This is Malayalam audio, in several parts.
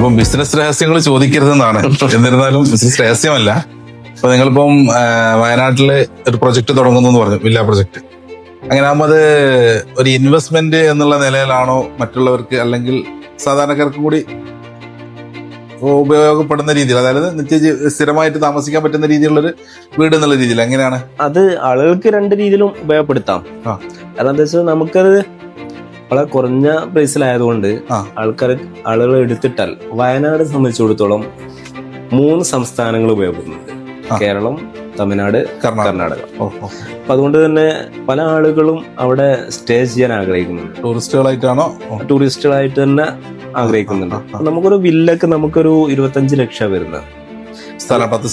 അപ്പം ബിസിനസ് രഹസ്യങ്ങൾ ചോദിക്കരുതെന്നാണ്. എന്നിരുന്നാലും ബിസിനസ് രഹസ്യമല്ല. അപ്പൊ നിങ്ങളിപ്പം ആ, വയനാട്ടിൽ ഒരു പ്രൊജക്ട് തുടങ്ങുന്നു പറഞ്ഞു വില്ല പ്രൊജക്ട്. അങ്ങനെ ആകുമ്പോൾ അത് ഒരു ഇൻവെസ്റ്റ്മെന്റ് എന്നുള്ള നിലയിലാണോ മറ്റുള്ളവർക്ക് അല്ലെങ്കിൽ സാധാരണക്കാർക്ക് കൂടി ഉപയോഗപ്പെടുന്ന രീതിയിൽ? അതായത് നിത്യ സ്ഥിരമായിട്ട് താമസിക്കാൻ പറ്റുന്ന രീതിയിലുള്ളൊരു വീട് എന്നുള്ള രീതിയിൽ എങ്ങനെയാണ്? അത് ആളുകൾക്ക് രണ്ട് രീതിയിലും ഉപയോഗപ്പെടുത്താം. കാരണം എന്താ വെച്ചാൽ നമുക്കത് വളരെ കുറഞ്ഞ പ്രൈസിലായതുകൊണ്ട്. ആൾക്കാർ ആളുകൾ എടുത്തിട്ടാൽ വയനാട് സംബന്ധിച്ചിടത്തോളം മൂന്ന് സംസ്ഥാനങ്ങൾ ഉപയോഗപ്പെടുന്നുണ്ട് കേരളം തമിഴ്നാട് കർണാടക. അപ്പൊ അതുകൊണ്ട് തന്നെ പല ആളുകളും അവിടെ സ്റ്റേ ചെയ്യാൻ ആഗ്രഹിക്കുന്നുണ്ട്. ടൂറിസ്റ്റുകളായിട്ടാണോ? ടൂറിസ്റ്റുകളായിട്ട് തന്നെ ആഗ്രഹിക്കുന്നുണ്ട്. നമുക്കൊരു വില്ലക്ക് നമുക്കൊരു ഇരുപത്തഞ്ച് ലക്ഷം വരുന്ന സ്ഥലം പത്ത്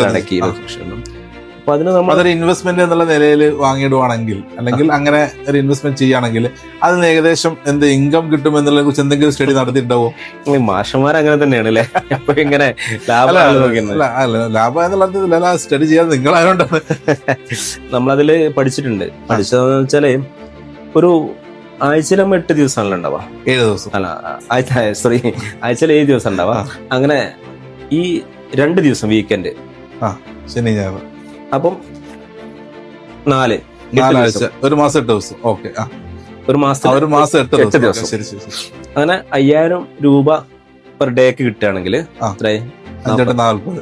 ലക്ഷം. അപ്പൊ അതിന് നമ്മൾ അതൊരു ഇൻവെസ്റ്റ്മെന്റ് എന്നുള്ള നിലയിൽ വാങ്ങിയിടുവാണെങ്കിൽ അല്ലെങ്കിൽ അങ്ങനെ ഒരു ഇൻവെസ്റ്റ്മെന്റ് ചെയ്യുകയാണെങ്കിൽ അതിന് ഏകദേശം എന്ത് ഇൻകം കിട്ടും എന്നുള്ളതിനെ കുറിച്ച് എന്തെങ്കിലും സ്റ്റഡി നടത്തിയിട്ടുണ്ടാവോ? മാഷന്മാർ അങ്ങനെ തന്നെയാണ് അല്ലേ അപ്പൊ ഇങ്ങനെ ലാഭം എന്നുള്ള സ്റ്റഡി ചെയ്യാൻ നിങ്ങളായതുകൊണ്ടാണ് നമ്മളതിൽ പഠിച്ചിട്ടുണ്ട്. പഠിച്ചതെന്ന് വെച്ചാൽ ഒരു ആഴ്ചയിൽ നമ്മൾ എട്ട് ദിവസമാണല്ലോ ഉണ്ടാവുക. ഏഴ് ദിവസം. അല്ല ആഴ്ച സോറി ആഴ്ചയിൽ ഏഴ് ദിവസം ഉണ്ടാവുക. അങ്ങനെ ഈ രണ്ട് ദിവസം വീക്കെൻഡ് ശനി ഞായർ അപ്പം നാല് നാലാഴ്ച. ഒരു മാസം എട്ട് ദിവസം. ഓക്കെ ഒരു മാസം ഒരു മാസം എട്ട് എട്ട് ദിവസം. അങ്ങനെ അയ്യായിരം രൂപ പെർ ഡേക്ക് കിട്ടുകയാണെങ്കിൽ അത്രയും നാല്പത്